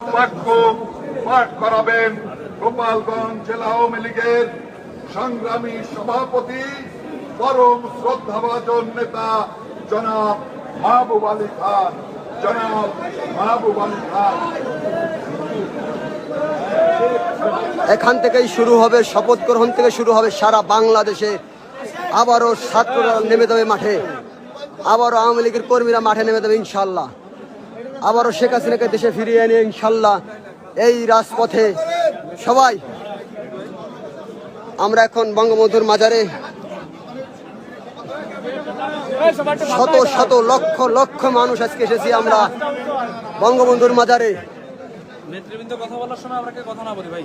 বাক্য পাঠ করাবেন গোপালগঞ্জ জেলা আওয়ামী লীগের সংগ্রামী সভাপতি, পরম শ্রদ্ধাভাজন নেতা জনাব মাহবুব আলী খান। জনাব মাহবুব আলী খান। এখান থেকেই শুরু হবে, শপথ গ্রহণ থেকে শুরু হবে সারা বাংলাদেশে। আবারও ছাত্ররা নেমে দেবে মাঠে। আবারও আওয়ামী লীগের কর্মীরা মাঠে নেমে দেবে ইনশাল্লাহ আবারও শেখ হাসিনাকে দেশে ফিরিয়ে এনে ইনশাল্লাহ এই রাজপথে সবাই আমরা এখন বঙ্গবন্ধুর মাজারে শত শত লক্ষ লক্ষ মানুষ আজকে এসেছি আমরা বঙ্গবন্ধুর মাজারে। নেতৃবৃন্দ কথা বলার সময় আমরা কথা না বলি, ভাই।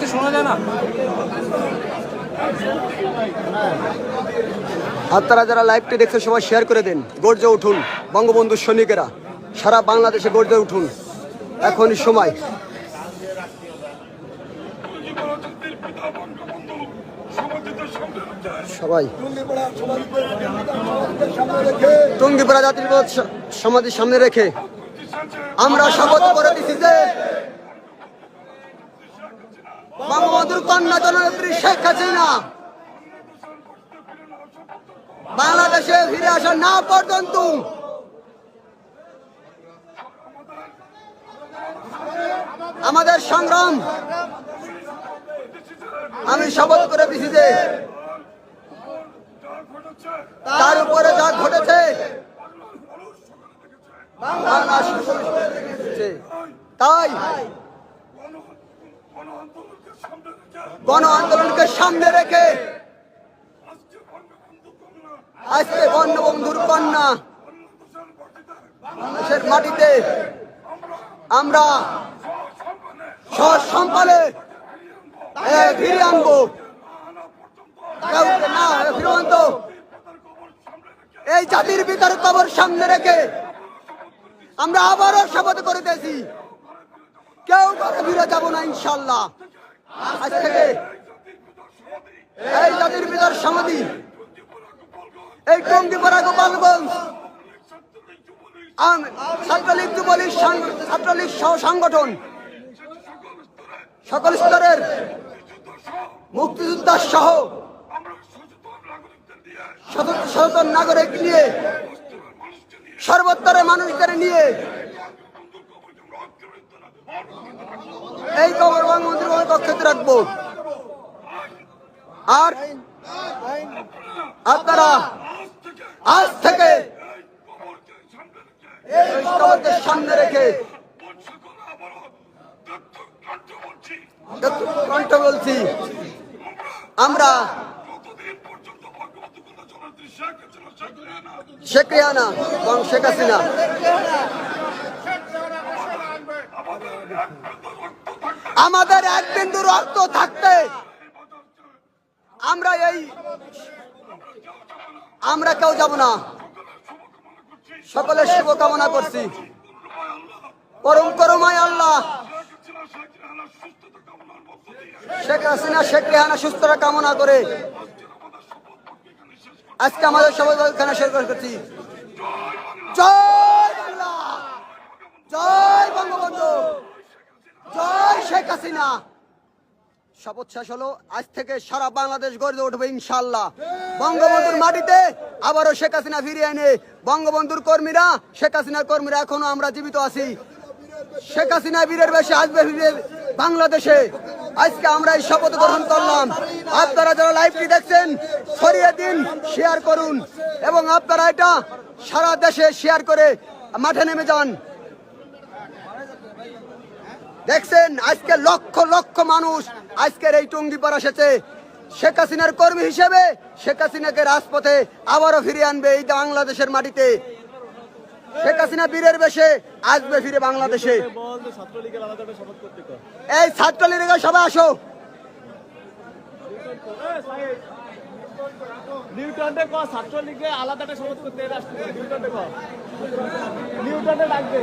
তো শোনা যায় না আপনারা যারা লাইভটি দেখছেন, সবাই শেয়ার করে দিন। গর্জে উঠুন, বঙ্গবন্ধুর সৈনিকেরা। সারা বাংলাদেশে গর্জে উঠুন। এখন সময়। সবাই। টঙ্গিপাড়া সমাধির সামনে রেখে আমরা শপথ করে দিচ্ছি যে বঙ্গবন্ধুর কন্যা জননেত্রী শেখ হাসিনা বাংলাদেশে ফিরে আসা না পর্যন্ত আমাদের সংগ্রাম আমি শপথ করে দিছি যে তার উপরে যা ঘটেছে। তাই গণ আন্দোলনকে সামনে রেখে আজকে বঙ্গবন্ধুর কন্যা বাংলাদেশের মাটিতে আমরা সসম্পালে ফিরে আনব। না ফিরন্ত এই জাতির পিতার কবর সামনে রেখে আমরা আবারও শপথ করিতেছি। কেউ ঘরে ফিরে যাব না ইনশাল্লাহ আজ থেকে এই জাতির ভিতর সমাধি। এই টঙ্গিপাড়া গোপালগঞ্জ। আম- ছাত্রলীগ যুবলীগ ছাত্রলীগ সহ সংগঠন। সকল স্তরের মুক্তিযোদ্ধা সহ সচেতন সচেতন নাগরিক নিয়ে সর্বোত্তরে মানুষদের নিয়ে এই কবর বঙ্গবন্ধুর কক্ষতে রাখব। আর আপনারা আজ থেকে সামনে রেখে বলছি। আমরা শেখ এবং শেখ হাসিনা। আমাদের এক বিন্দু রক্ত থাকতে আমরা এই আমরা কেউ যাব না। সকলের শুভকামনা করছি। পরম করমায় আল্লাহ। শেখ হাসিনা, শেখ রেহানা সুস্থতা কামনা করে আজকে আমাদের সবাই এখানে শেয়ার করছি জয় বাংলা! জয় বঙ্গবন্ধু! জয় শেখ হাসিনা! শপথ শেষ হলো, আজ থেকে সারা বাংলাদেশ গড়ে উঠবে ইনশাল্লাহ বঙ্গবন্ধুর মাটিতে আবারও শেখ হাসিনা ফিরিয়ে এনে বঙ্গবন্ধুর কর্মীরা, শেখ হাসিনার কর্মীরা এখনও আমরা জীবিত আছি। শেখ হাসিনা বীরের বেশে আসবে বাংলাদেশে। আজকে আমরা এই শপথ গ্রহণ করলাম। আপনারা যারা লাইভটি দেখছেন, ছড়িয়ে দিন শেয়ার করুন এবং আপনারা এটা সারা দেশে শেয়ার করে মাঠে নেমে যান। দেখছেন, আজকে লক্ষ লক্ষ মানুষ আজকের এই টঙ্গিপাড়া এসেছে শেখ হাসিনার কর্মী হিসেবে শেখ হাসিনাকে রাজপথে আবারও ফিরিয়ে আনবে এই বাংলাদেশের মাটিতে। শেখ হাসিনা বীরের বেশে আসবে ফিরে বাংলাদেশে। এই ছাত্রলীগের সবাই আসো। নিউটনটা ক ছাত্রলীগে আলাদা একটা শপথ করতে রাষ্ট্রপতি নিউটনটা ক। নিউটনটা লাগবে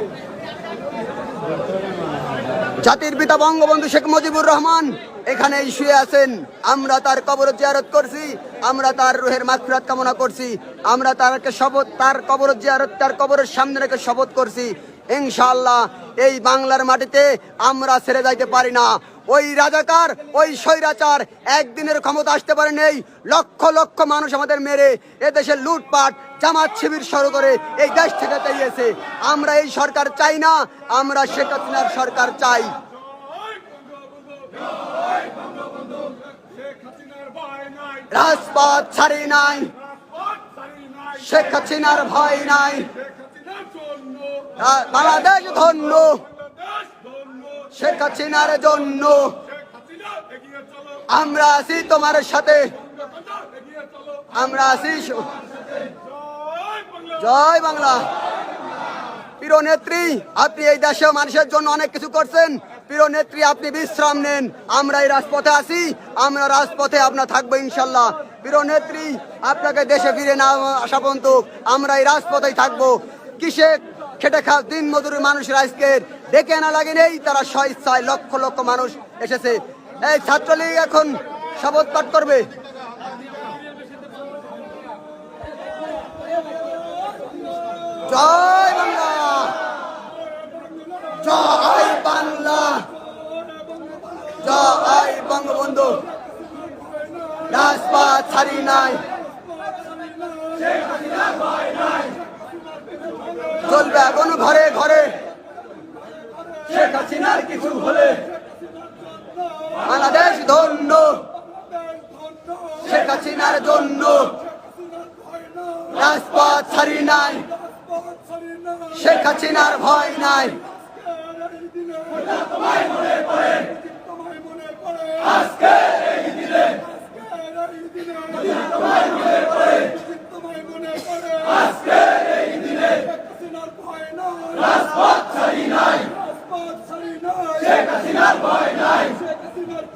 জাতির পিতা বঙ্গবন্ধু শেখ মুজিবুর রহমান এখানেই শুয়ে আছেন। আমরা তার কবর জিয়ারত করছি, আমরা তার রুহের মাগফিরাত কামনা করছি, আমরা তারকে শপথ, তার কবর জিয়ারত, তার কবরের সামনে রেখে শপথ করছি। ইনশাল্লাহ এই বাংলার মাটিতে আমরা ছেড়ে যাইতে পারি না। ওই রাজাকার, ওই স্বৈরাচার একদিনের ক্ষমতা আসতে পারে নেই। লক্ষ লক্ষ মানুষ আমাদের মেরে এদেশে লুটপাট, জামাত শিবির শুরু করে এই দেশ থেকে চাইয়েছে আমরা এই সরকার চাই না, আমরা শেখ হাসিনার সরকার চাই। রাজপথ ছাড়ি নাই। শেখ হাসিনার ভয় নাই। বাংলাদেশ ধন্য। শেখ হাসিনার জন্য। আমরা আছি তোমার সাথে। আমরা আছি জয় বাংলা। প্রিয় নেত্রী, আপনি এই দেশে মানুষের জন্য অনেক কিছু করছেন। প্রিয় নেত্রী, আপনি বিশ্রাম নেন। আমরা এই রাজপথে আছি, আমরা রাজপথে আপনার থাকব ইনশাল্লাহ। প্রিয় নেত্রী, আপনাকে দেশে ফিরে না আসা পর্যন্ত আমরা এই রাজপথেই থাকব। কিসে খেটে খা দিন মজুরের মানুষের আজকের? ডেকে আনা লাগে নেই তারা স্বেচ্ছায় লক্ষ লক্ষ মানুষ এসেছে। এই ছাত্রলীগ এখন শপথ পাঠ করবে। জয় বাংলা! জয় বাংলা জয় বঙ্গবন্ধু। রাজপথ ছাড়ি নাই। চলবে এখন ঘরে ঘরে। শেখ হাসিনার কিছু হলে বাংলাদেশ ধন্য। শেখ হাসিনার জন্য রাজপথ ছাড়ি নাই। শেখ হাসিনার ভয় নাই।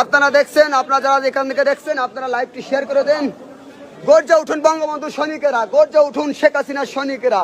আপনারা দেখছেন, আপনারা যারা এখান থেকে দেখছেন, আপনারা লাইভটি শেয়ার করে দেন। গর্জা উঠুন বঙ্গবন্ধু সৈনিকেরা, গর্জা উঠুন শেখ হাসিনার সৈনিকেরা।